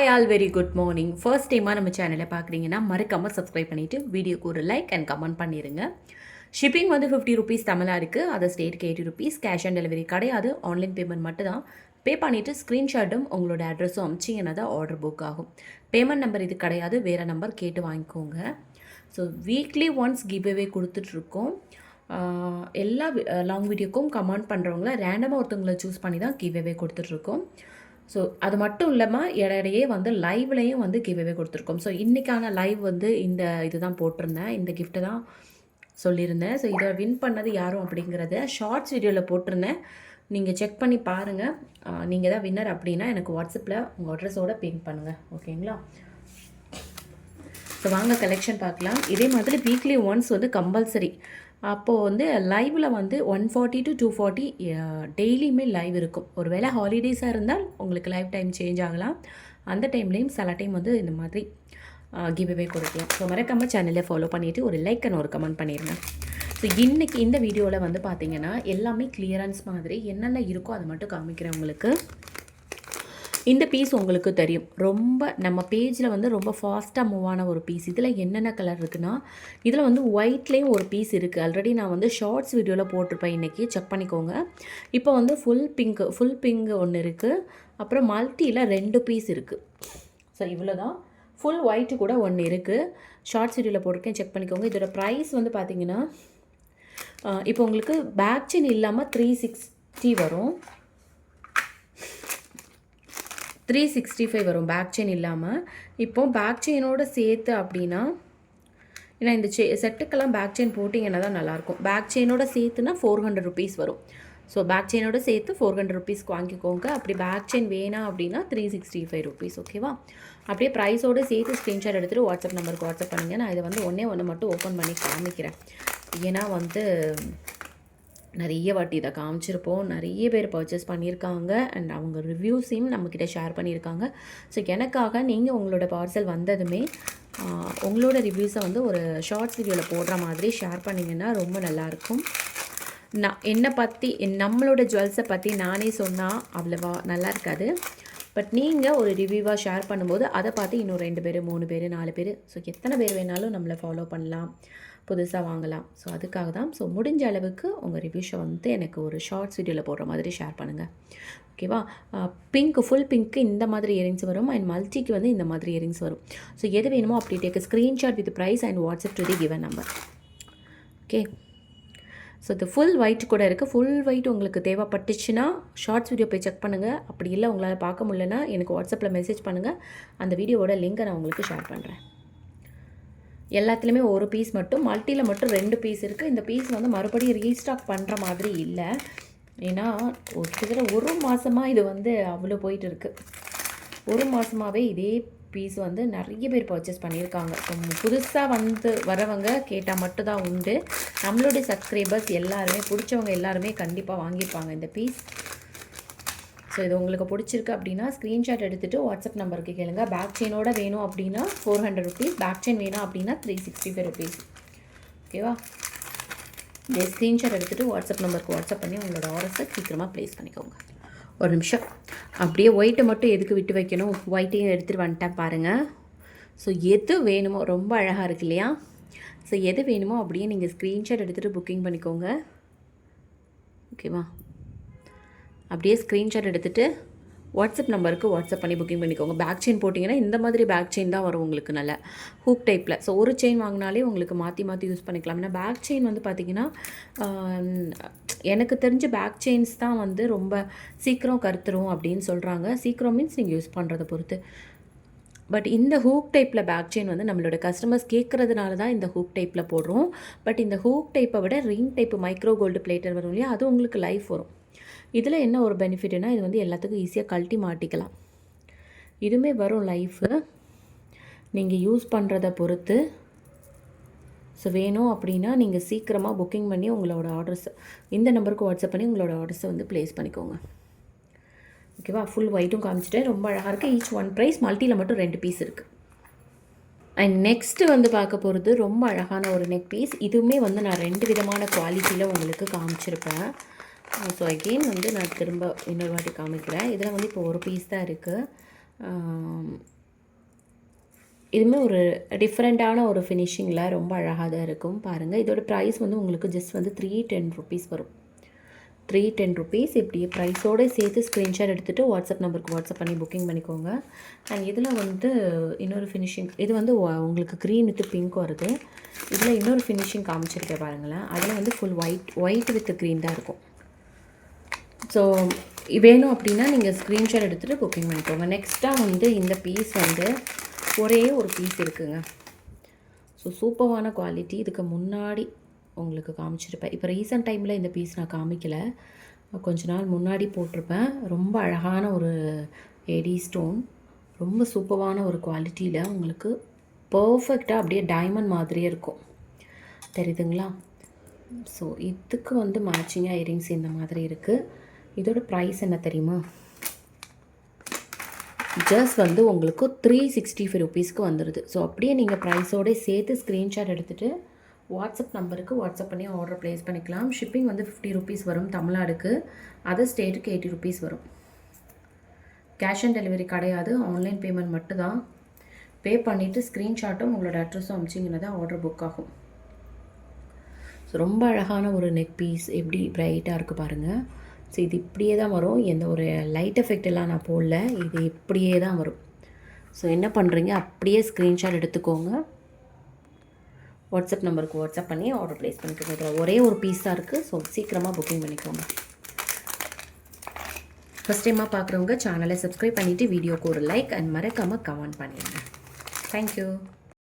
Hi all very good morning first டைமாக நம்ம சேனலை பார்க்குறீங்கன்னா மறக்காமல் சப்ஸ்கிரைப் பண்ணிவிட்டு வீடியோக்கு ஒரு லைக் அண்ட் கமெண்ட் பண்ணிடுங்க ஷிப்பிங் வந்து ஃபிஃப்டி ருபீஸ் தமிழாக இருக்குது அதை ஸ்டேட்டுக்கு eighty rupees cash on delivery கிடையாது. ஆன்லைன் பேமெண்ட் மட்டும் தான் பே பண்ணிவிட்டு ஸ்க்ரீன்ஷாட்டும் உங்களோட அட்ரஸும் அமிச்சிங்கன்னா தான் ஆர்டர் புக் ஆகும். பேமெண்ட் நம்பர் இது கிடையாது. வேறு நம்பர் கேட்டு வாங்கிக்கோங்க. So weekly once give away கொடுத்துட்ருக்கோம் எல்லா லாங் வீடியோக்கும் கமெண்ட் பண்ணுறவங்கள ரேண்டமாக ஒருத்தவங்களை சூஸ் பண்ணி தான் கிவ் அவே கொடுத்துட்ருக்கோம். ஸோ அது மட்டும் இல்லாமல் இடையிடையே வந்து லைவ்லேயும் வந்து கிவ்வே கொடுத்துருக்கோம். ஸோ இன்றைக்கான லைவ் வந்து இந்த இதுதான் போட்டிருந்தேன். இந்த கிஃப்ட்டு தான் சொல்லியிருந்தேன். ஸோ இதை வின் பண்ணது யாரும் அப்படிங்கிறத ஷார்ட்ஸ் வீடியோவில் போட்டிருந்தேன். நீங்கள் செக் பண்ணி பாருங்கள் நீங்கள் தான் வின்னர் அப்படின்னா எனக்கு வாட்ஸ்அப்பில் உங்கள் அட்ரஸோட பிங் பண்ணுங்கள் ஓகேங்களா ஸோ வாங்க கலெக்ஷன் பார்க்கலாம். இதே மாதிரி வீக்லி ஒன்ஸ் வந்து கம்பல்சரி அப்போது வந்து லைவில் வந்து one forty to two forty டெய்லியுமே லைவ் இருக்கும். ஒரு வேளை ஹாலிடேஸாக இருந்தால் உங்களுக்கு லைவ் டைம் சேஞ்ச் ஆகலாம். அந்த டைம்லேயும் சில டைம் வந்து இந்த மாதிரி கிவ்அவே கொடுக்கலாம். ஸோ மறக்காமல் சேனலை ஃபாலோ பண்ணிவிட்டு ஒரு லைக் அண்ட் ஒரு கமெண்ட் பண்ணிடுங்க ஸோ இன்றைக்கி இந்த வீடியோவில் வந்து பார்த்திங்கன்னா எல்லாமே கிளியரன்ஸ் மாதிரி என்னென்ன இருக்கோ அதை மட்டும் காமிக்கிறேன் உங்களுக்கு. இந்த பீஸ் உங்களுக்கு தெரியும். ரொம்ப நம்ம பேஜில் வந்து ரொம்ப ஃபாஸ்ட்டாக மூவ் ஆன ஒரு பீஸ் இதில் என்னென்ன கலர் இருக்குன்னா இதில் வந்து ஒயிட்லேயும் ஒரு பீஸ் இருக்குது ஆல்ரெடி நான் வந்து ஷார்ட்ஸ் வீடியோவில் போட்டிருப்பேன் இன்றைக்கி செக் பண்ணிக்கோங்க. இப்போ வந்து ஃபுல் பிங்க் ஃபுல் பிங்க் ஒன்று இருக்குது அப்புறம் மல்டியில் ரெண்டு பீஸ் இருக்குது ஸோ இவ்வளோ தான் ஃபுல் ஒயிட்டு கூட ஒன்று இருக்குது ஷார்ட்ஸ் வீடியோவில் போட்டிருக்கேன். செக் பண்ணிக்கோங்க. இதோட ப்ரைஸ் வந்து பார்த்தீங்கன்னா இப்போ உங்களுக்கு பேக் செயின் இல்லாமல் த்ரீ சிக்ஸ்டி வரும். த்ரீ சிக்ஸ்டி ஃபைவ் வரும். பேக் செயின் இல்லாமல் இப்போ பேக் செயினோட சேர்த்து அப்படின்னா ஏன்னா இந்த செ செட்டுக்கெல்லாம் பேக் செயின் போட்டிங்கன்னா தான் நல்லாயிருக்கும் பேக் செயினோட சேர்த்துனா ஃபோர் ஹண்ட்ரட் ருபீஸ் வரும். ஸோ பேக் செயினோட சேர்த்து ஃபோர் ஹண்ட்ரட் ருபீஸ்க்கு வாங்கிக்கோங்க. அப்படி பேக் செயின் வேணாம் அப்படின்னா த்ரீ சிக்ஸ்டி ஃபைவ் ருபீஸ் ஓகேவா அப்படியே ப்ரைஸோடு சேர்த்து ஸ்க்ரீன்ஷாட் எடுத்துகிட்டு வாட்ஸ்அப் நம்பருக்கு வாட்ஸ்அப் பண்ணுங்கள் நான் இதை வந்து ஒன்றே ஒன்று மட்டும் ஓப்பன் பண்ணி காமிக்கிறேன். ஏன்னா வந்து நிறைய வாட்டி இதை காமிச்சிருப்போம். நிறைய பேர் பர்ச்சேஸ் பண்ணியிருக்காங்க. அண்ட் அவங்க ரிவ்யூஸையும் நம்மக்கிட்ட ஷேர் பண்ணியிருக்காங்க. ஸோ எனக்காக நீங்கள் உங்களோட பார்சல் வந்ததுமே உங்களோட ரிவ்யூஸை வந்து ஒரு ஷார்ட்ஸ் வீடியோவில் போடுற மாதிரி ஷேர் பண்ணிங்கன்னா ரொம்ப நல்லாயிருக்கும். நான் என்னை பற்றி நம்மளோட ஜுவல்ஸை பற்றி நானே சொன்னால் அவ்வளோவா நல்லா இருக்காது. பட் நீங்கள் ஒரு ரிவ்யூவாக ஷேர் பண்ணும்போது அதை பார்த்து இன்னும் ரெண்டு பேர் மூணு பேர் நாலு பேர் ஸோ எத்தனை பேர் வேணாலும் நம்மளை ஃபாலோ பண்ணலாம் புதுசாக வாங்கலாம். ஸோ அதுக்காக தான் ஸோ முடிஞ்ச அளவுக்கு உங்கள் ரிவ்யூஷை வந்து எனக்கு ஒரு ஷார்ட்ஸ் வீடியோவில் போடுற மாதிரி ஷேர் பண்ணுங்கள் ஓகேவா பிங்க் ஃபுல் பிங்க்கு இந்த மாதிரி இயரிங்ஸ் வரும் அண்ட் மல்டிக்கு வந்து இந்த மாதிரி இயரிங்ஸ் வரும். ஸோ எது வேணுமோ அப்படி take screenshot with price and WhatsApp to the given number okay so இது ஃபுல் ஒயிட் கூட இருக்குது ஃபுல் ஒயிட் உங்களுக்கு தேவைப்பட்டுச்சுன்னா ஷார்ட்ஸ் வீடியோ போய் செக் பண்ணுங்கள் அப்படி இல்லை உங்களால் பார்க்க முடியலன்னா எனக்கு வாட்ஸ்அப்பில் மெசேஜ் பண்ணுங்கள் அந்த வீடியோவோட லிங்கை நான் உங்களுக்கு ஷேர் பண்ணுறேன் எல்லாத்துலேயுமே ஒரு பீஸ் மட்டும். மல்டியில் மட்டும் ரெண்டு பீஸ் இருக்குது இந்த பீஸ் வந்து மறுபடியும் ரீஸ்டாக் பண்ணுற மாதிரி இல்லை. ஏன்னா ஒரு கிட்டத்தட்ட ஒரு மாதமாக இது வந்து அவ்வளோ போயிட்டு இருக்குது ஒரு மாதமாகவே இதே பீஸ் வந்து நிறைய பேர் பர்ச்சேஸ் பண்ணியிருக்காங்க. புதுசாக வந்து வரவங்க கேட்டால் மட்டும்தான் உண்டு. நம்மளுடைய சப்ஸ்கிரைபர்ஸ் எல்லாருமே பிடிச்சவங்க எல்லாருமே கண்டிப்பாக வாங்கியிருப்பாங்க இந்த பீஸ் ஸோ இது உங்களுக்கு பிடிச்சிருக்கு அப்படின்னா ஸ்க்ரீன்ஷாட் எடுத்துகிட்டு வாட்ஸ்அப் நம்பருக்கு கேளுங்க. பேக் செயினோட வேணும் அப்படின்னா four hundred rupees bag chain வேணும் அப்படின்னா த்ரீ சிக்ஸ்டி ஃபைவ் ருபீஸ் ஓகேவா இந்த ஸ்க்ரீன்ஷாட் எடுத்துகிட்டு வாட்ஸ்அப் நம்பருக்கு வாட்ஸ்அப் பண்ணி உங்களோட ஆர்டர்ஸை சீக்கிரமாக ப்ளேஸ் பண்ணிக்கோங்க. ஒரு நிமிஷம். அப்படியே ஒயிட்டை மட்டும் எதுக்கு விட்டு வைக்கணும்? ஒயிட்டையும் எடுத்துகிட்டு வந்துட்டேன் பாருங்கள் ஸோ எது வேணுமோ ரொம்ப அழகாக இருக்கு இல்லையா? ஸோ எது வேணுமோ அப்படியே நீங்கள் ஸ்க்ரீன்ஷாட் எடுத்துகிட்டு புக்கிங் பண்ணிக்கோங்க. ஓகேவா அப்படியே ஸ்க்ரீன்ஷாட் எடுத்துகிட்டு வாட்ஸ்அப் நம்பருக்கு வாட்ஸ்அப் பண்ணி புக்கிங் பண்ணிக்கோங்க. பேக் செயின் போட்டிங்கன்னா இந்த மாதிரி பேக் செயின் தான் வரும் உங்களுக்கு நல்ல. ஹூக் டைப்பில் ஸோ ஒரு செயின் வாங்கினாலே உங்களுக்கு மாற்றி மாற்றி யூஸ் பண்ணிக்கலாம். ஏன்னா பேக் செயின் வந்து பார்த்திங்கன்னா எனக்கு தெரிஞ்ச பேக் செயின்ஸ் தான் வந்து ரொம்ப சீக்கிரம் கருத்துரும் அப்படின்னு சொல்கிறாங்க சீக்கிரம் மீன்ஸ் நீங்கள் யூஸ் பண்ணுறதை பொறுத்து. பட் இந்த ஹூக் டைப்பில் பேக் செயின் வந்து நம்மளோட கஸ்டமர்ஸ் கேட்குறதுனால தான் இந்த ஹூக் டைப்பில் போடுறோம். பட் இந்த ஹூக் டைப்பை விட ring type micro gold plater வரும் இல்லையா? அது உங்களுக்கு லைஃப் வரும். இதில் என்ன ஒரு பெனிஃபிட்னா இது வந்து எல்லாத்துக்கும் ஈஸியாக கழட்டி மாட்டிக்கலாம். இதுவுமே வரும் லைஃபு நீங்கள் யூஸ் பண்ணுறத பொறுத்து. ஸோ வேணும் அப்படின்னா நீங்கள் சீக்கிரமாக புக்கிங் பண்ணி உங்களோட ஆர்டர்ஸ் இந்த நம்பருக்கு வாட்ஸ்அப் பண்ணி உங்களோட ஆர்டர்ஸை வந்து ப்ளேஸ் பண்ணிக்கோங்க. ஓகேவா ஃபுல் ஒயிட்டும் காமிச்சிட்டேன். ரொம்ப அழகாக இருக்குது ஈச் ஒன் ப்ரைஸ் மல்ட்டியில் மட்டும் ரெண்டு பீஸ் இருக்குது அண்ட் நெக்ஸ்ட்டு வந்து பார்க்க போகிறது ரொம்ப அழகான ஒரு நெக் பீஸ் இதுவுமே வந்து நான் ரெண்டு விதமான குவாலிட்டியில் உங்களுக்கு காமிச்சிருப்பேன். ஸோ அகெயின் வந்து நான் திரும்ப இன்னொரு வாட்டி காமிக்கிறேன். இதில் வந்து இப்போ ஒரு பீஸ் தான் இருக்குது இதுவுமே ஒரு டிஃப்ரெண்ட்டான ஒரு ஃபினிஷிங்கில் ரொம்ப அழகாக தான் இருக்கும். பாருங்கள் இதோட ப்ரைஸ் வந்து உங்களுக்கு ஜஸ்ட் வந்து த்ரீ டென் ருபீஸ் வரும். த்ரீ டென் ருபீஸ் இப்படி ப்ரைஸோடு சேர்த்து ஸ்க்ரீன்ஷாட் எடுத்துகிட்டு வாட்ஸ்அப் நம்பருக்கு வாட்ஸ்அப் பண்ணி புக்கிங் பண்ணிக்கோங்க. அண்ட் இதில் வந்து இன்னொரு ஃபினிஷிங் இது வந்து உங்களுக்கு க்ரீன் வித் பிங்க் வருது. இதில் இன்னொரு ஃபினிஷிங் காமிச்சிருக்கேன் பாருங்களேன். அதில் வந்து full white white with green தான் இருக்கும். ஸோ வேணும் அப்படின்னா நீங்கள் ஸ்க்ரீன்ஷாட் எடுத்துகிட்டு புக்கிங் பண்ணிக்கோங்க. நெக்ஸ்ட்டாக வந்து இந்த பீஸ் வந்து ஒரே ஒரு பீஸ் இருக்குங்க. ஸோ சூப்பரான குவாலிட்டி இதுக்கு முன்னாடி உங்களுக்கு காமிச்சிருப்பேன். இப்போ ரீசெண்ட் டைமில் இந்த பீஸ் நான் காமிக்கலை. கொஞ்ச நாள் முன்னாடி போட்டிருப்பேன். ரொம்ப அழகான ஒரு எடி ஸ்டோன் ரொம்ப சூப்பரான ஒரு குவாலிட்டியில் உங்களுக்கு பர்ஃபெக்டாக அப்படியே டைமண்ட் மாதிரியே இருக்கும். தெரியுதுங்களா? ஸோ இதுக்கு வந்து மேட்சிங்காக இயரிங்ஸ் இந்த மாதிரி இருக்குது இதோட ப்ரைஸ் என்ன தெரியுமா? ஜஸ்ட் வந்து உங்களுக்கு த்ரீ சிக்ஸ்டி ஃபைவ் ருபீஸ்க்கு வந்துடுது ஸோ அப்படியே நீங்கள் ப்ரைஸோட சேர்த்து ஸ்க்ரீன்ஷாட் எடுத்துகிட்டு வாட்ஸ்அப் நம்பருக்கு வாட்ஸ்அப் பண்ணி ஆர்டர் ப்ளேஸ் பண்ணிக்கலாம். ஷிப்பிங் வந்து ஃபிஃப்டி ருபீஸ் வரும் தமிழ்நாடுக்கு. அதர் ஸ்டேட்டுக்கு எயிட்டி ருபீஸ் வரும். கேஷ் ஆன் டெலிவரி கிடையாது. ஆன்லைன் பேமெண்ட் மட்டும்தான். பே பண்ணிவிட்டு ஸ்க்ரீன்ஷாட்டும் உங்களோட அட்ரஸும் அமிச்சிங்கன்னா தான் ஆர்டர் புக் ஆகும். ஸோ ரொம்ப அழகான ஒரு நெக் பீஸ் எப்படி பிரைட்டாக இருக்குது பாருங்கள் ஸோ இது இப்படியே தான் வரும். எந்த ஒரு லைட் எஃபெக்ட் எல்லாம் நான் போடல. இது இப்படியே தான் வரும். ஸோ என்ன பண்ணுறீங்க அப்படியே ஸ்க்ரீன்ஷாட் எடுத்துக்கோங்க. வாட்ஸ்அப் நம்பருக்கு வாட்ஸ்அப் பண்ணி ஆர்டர் ப்ளேஸ் பண்ணிக்கோங்க. இதில் ஒரே ஒரு பீஸாக இருக்குது ஸோ சீக்கிரமாக புக்கிங் பண்ணிக்கோங்க. ஃபஸ்ட் டைமாக பார்க்குறவங்க சேனலை சப்ஸ்கிரைப் பண்ணிவிட்டு வீடியோக்கு ஒரு லைக் அண்ட் மறக்காமல் கமெண்ட் பண்ணிடுங்க. Thank you